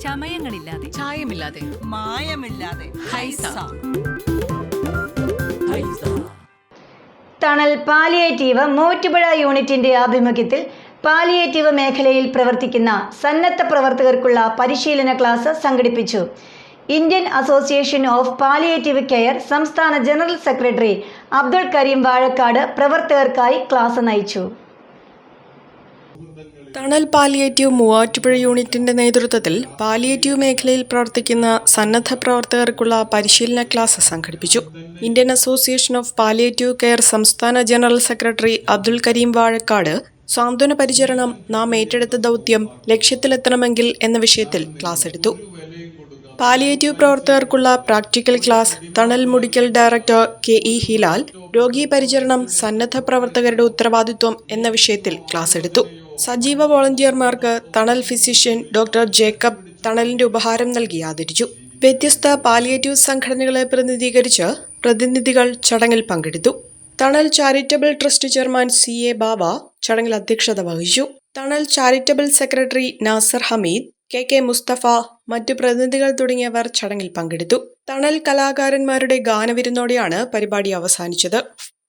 ചമയങ്ങളില്ലാതെ. ചായമില്ലാതെ. മായമില്ലാതെ. ഹൈസ. തണൽ പാലിയേറ്റീവ് മൂറ്റുപുഴ യൂണിറ്റിന്റെ ആഭിമുഖ്യത്തിൽ പാലിയേറ്റീവ് മേഖലയിൽ പ്രവർത്തിക്കുന്ന സന്നദ്ധ പ്രവർത്തകർക്കുള്ള പരിശീലന ക്ലാസ് സംഘടിപ്പിച്ചു. Indian association of palliative care സംസ്ഥാന ജനറൽ സെക്രട്ടറി അബ്ദുൾ കരീം വാഴക്കാട് പ്രവർത്തകർക്കായി ക്ലാസ് നയിച്ചു. തണൽ പാലിയേറ്റീവ് മൂവാറ്റുപുഴ യൂണിറ്റിന്റെ നേതൃത്വത്തിൽ പാലിയേറ്റീവ് മേഖലയിൽ പ്രവർത്തിക്കുന്ന സന്നദ്ധ പ്രവർത്തകർക്കുള്ള പരിശീലന ക്ലാസ് സംഘടിപ്പിച്ചു. Indian association of palliative care സംസ്ഥാന ജനറൽ സെക്രട്ടറി അബ്ദുൽ കരീം വാഴക്കാട് സാന്ത്വന പരിചരണം നാം ഏറ്റെടുത്ത ദൗത്യം ലക്ഷ്യത്തിലെത്തണമെങ്കിൽ എന്ന വിഷയത്തിൽ ക്ലാസ് എടുത്തു. Palliative പ്രവർത്തകർക്കുള്ള practical class Thanal Mudickal director K E Hilal രോഗീ പരിചരണം സന്നദ്ധ പ്രവർത്തകരുടെ ഉത്തരവാദിത്വം എന്ന വിഷയത്തിൽ ക്ലാസ് എടുത്തു. സജീവ വോളണ്ടിയർമാർക്ക് തണൽ ഫിസിഷ്യൻ ഡോക്ടർ ജേക്കബ് തണലിന്റെ ഉപഹാരം നൽകി ആദരിച്ചു. വ്യത്യസ്ത പാലിയേറ്റീവ് സംഘടനകളെ പ്രതിനിധീകരിച്ച് പ്രതിനിധികൾ ചടങ്ങിൽ പങ്കെടുത്തു. Thanal charitable trust chairman C A Baba ചടങ്ങിൽ അധ്യക്ഷത വഹിച്ചു. Thanal charitable secretary Nasar Hameed K K Musthafa മറ്റു പ്രതിനിധികൾ തുടങ്ങിയവർ ചടങ്ങിൽ പങ്കെടുത്തു. തണൽ കലാകാരന്മാരുടെ ഗാനവിരുന്നോടെയാണ് പരിപാടി അവസാനിച്ചത്.